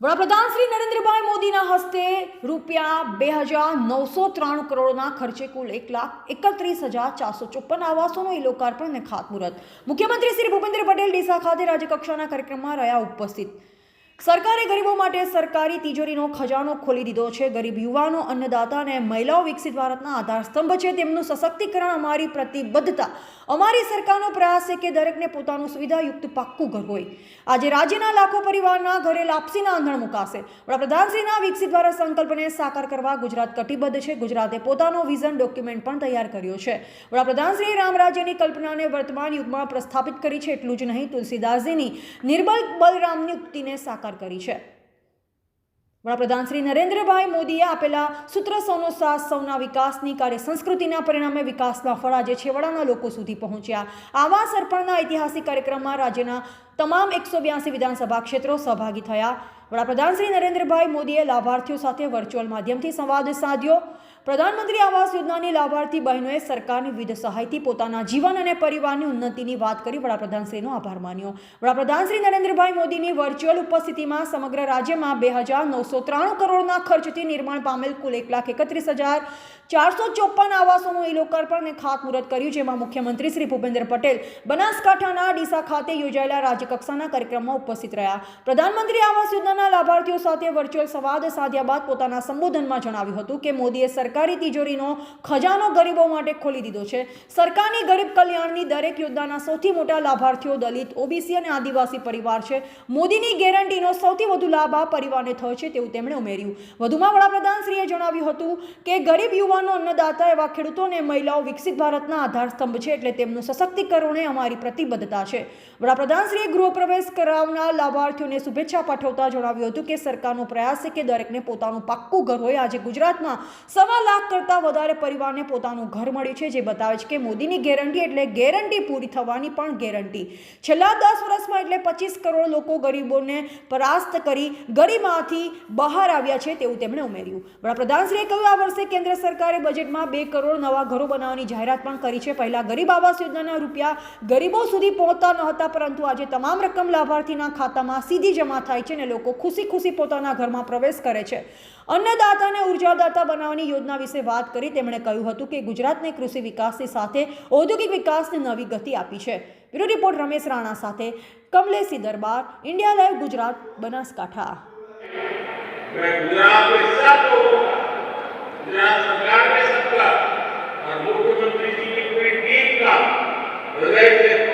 વડાપ્રધાન શ્રી નરેન્દ્રભાઈ મોદીના હસ્તે રૂપિયા બે હજાર નવસો ત્રાણું કરોડના ખર્ચે કુલ એક લાખ એકત્રીસ હજાર ચારસો ચોપન આવાસોનું એ લોકાર્પણ અને ખાતમુહૂર્ત. મુખ્યમંત્રી શ્રી ભૂપેન્દ્ર પટેલ ડીસા ખાતે રાજ્યકક્ષાના કાર્યક્રમમાં રહ્યા ઉપસ્થિત. સરકારે ગરીબો માટે સરકારી તિજોરીનો ખજાનો ખોલી દીધો છે. ગરીબ યુવાનો, અન્નદાતા અને મહિલાઓ વિકસિત ભારતના આધારસ્તંભ છે. તેમનું સશક્તિકરણ અમારી પ્રતિબદ્ધતા. અમારી સરકારનો પ્રયાસ છે કે દરેકને પોતાનું સુવિધાયુક્ત પાક્કું ઘર હોય. આજે રાજ્યના લાખો પરિવારના ઘરે લાપસીના આંધણ મુકાશે. વડાપ્રધાનશ્રીના વિકસિત ભારત સંકલ્પને સાકાર કરવા ગુજરાત કટિબદ્ધ છે. ગુજરાતે પોતાનો વિઝન ડોક્યુમેન્ટ પણ તૈયાર કર્યો છે. વડાપ્રધાનશ્રી રામ રાજ્યની કલ્પનાને વર્તમાન યુગમાં પ્રસ્થાપિત કરી છે. એટલું જ નહીં, તુલસીદાસજીની નિર્બલ બલરામની ઉક્તિને સાકાર કરી છે. વડાપ્રધાન શ્રી નરેન્દ્રભાઈ મોદીએ આપેલા સૂત્ર સૌનો સાથ સૌના વિકાસની કાર્ય સંસ્કૃતિના પરિણામે વિકાસના ફળ આજે છેવાડાના લોકો સુધી પહોંચ્યા. આવા સરપણના ઐતિહાસિક કાર્યક્રમમાં રાજ્યના તમામ એકસો બ્યાસી વિધાનસભા ક્ષેત્રો સહભાગી થયા. વડાપ્રધાન શ્રી નરેન્દ્રભાઈ મોદીએ લાભાર્થીઓ સાથે વર્ચ્યુઅલ માધ્યમથી સંવાદ સાધ્યો. પ્રધાનમંત્રી આવાસ યોજનાની લાભાર્થી બહેનોએ સરકારની વિવિધ સહાયથી પોતાના જીવન અને પરિવારની ઉન્નતિની વાત કરી વડાપ્રધાનશ્રીનો આભાર માન્યો. વડાપ્રધાન શ્રી નરેન્દ્રભાઈ મોદીની વર્ચ્યુઅલ ઉપસ્થિતિમાં સમગ્ર રાજ્યમાં બે હજાર નવસો ત્રાણું કરોડના ખર્ચથી નિર્માણ પામેલ કુલ એક લાખ એકત્રીસ હજાર ચારસો ચોપન આવાસોનું ઈ લોકાર્પણ અને ખાતમુહૂર્ત કર્યું, જેમાં મુખ્યમંત્રી શ્રી ભૂપેન્દ્ર પટેલ બનાસકાંઠાના ડીસા ખાતે યોજાયેલા રાજ્યકક્ષાના કાર્યક્રમમાં ઉપસ્થિત રહ્યા. પ્રધાનમંત્રી આવાસ યોજનાના લાભાર્થીઓ સાથે વર્ચ્યુઅલ સંવાદ સાધ્યા બાદ પોતાના સંબોધનમાં જણાવ્યું હતું કે મોદીએ સરકારી તિજોરીનો ખજાનો ગરીબો માટે ખોલી દીધો છે. સરકારની ગરીબ કલ્યાણની દરેક યોજનાના સૌથી મોટા લાભાર્થીઓ દલિત, ઓબીસી અને આદિવાસી પરિવાર છે. મોદીની ગેરંટીનો સૌથી વધુ લાભ આ પરિવારને થયો છે તેવું તેમણે ઉમેર્યું. વધુમાં વડાપ્રધાનશ્રીએ જણાવ્યું હતું કે ગરીબ યુવાનો, અન્નદાતા એવા ખેડૂતો અને મહિલાઓ વિકસિત ભારતના આધારસ્તંભ છે એટલે તેમનું સશક્તિકરણ અમારી પ્રતિબદ્ધતા છે. વડાપ્રધાનશ્રીએ ગૃહપ્રવેશ કરાવનાર લાભાર્થીઓને શુભેચ્છા પાઠવતા જણાવ્યું હતું કે સરકારનો પ્રયાસ છે કે દરેકને પોતાનું પાક્કું ઘર હોય. આજે ગુજરાતમાં સવા લાખ કરતાં વધારે પરિવારને પોતાનું ઘર મળ્યું છે, જે બતાવે છે કે મોદીની ગેરંટી એટલે ગેરંટી પૂરી થવાની પણ ગેરંટી. છેલ્લા દસ વર્ષમાં એટલે પચીસ કરોડ લોકો ગરીબોને પરાસ્ત કરી ગરીમાંથી બહાર આવ્યા છે તેવું તેમણે ઉમેર્યું. વડાપ્રધાનશ્રીએ કહ્યું, આ વર્ષે કેન્દ્ર સરકારે બજેટમાં બે કરોડ નવા ઘરો બનાવવાની જાહેરાત પણ કરી છે. પહેલાં ગરીબ આવાસ યોજનાના રૂપિયા ગરીબો સુધી પહોંચતા ન હતા, પરંતુ આજે તમામ રકમ લાભાર્થીના ખાતામાં સીધી જમા થાય છે અને લોકો ખુશી ખુશી પોતાના ઘરમાં પ્રવેશ કરે છે અન્નદાતાને ઉર્જાદાતા બનાવવાની યોજના વિશે વાત કરી તેમણે કહ્યું હતું કે ગુજરાતને કૃષિ વિકાસની સાથે ઔદ્યોગિક વિકાસને નવી ગતિ આપી છે બ્યુરો રિપોર્ટ રમેશ રાણા સાથે કમલેશી દરબાર ઇન્ડિયા લાઈવ ગુજરાત બનાસકાંઠા मैं गुजरात में सब लोगों का गुजरात सरकार के सबका और मुख्यमंत्री जी की पूरी टीम का हृदय से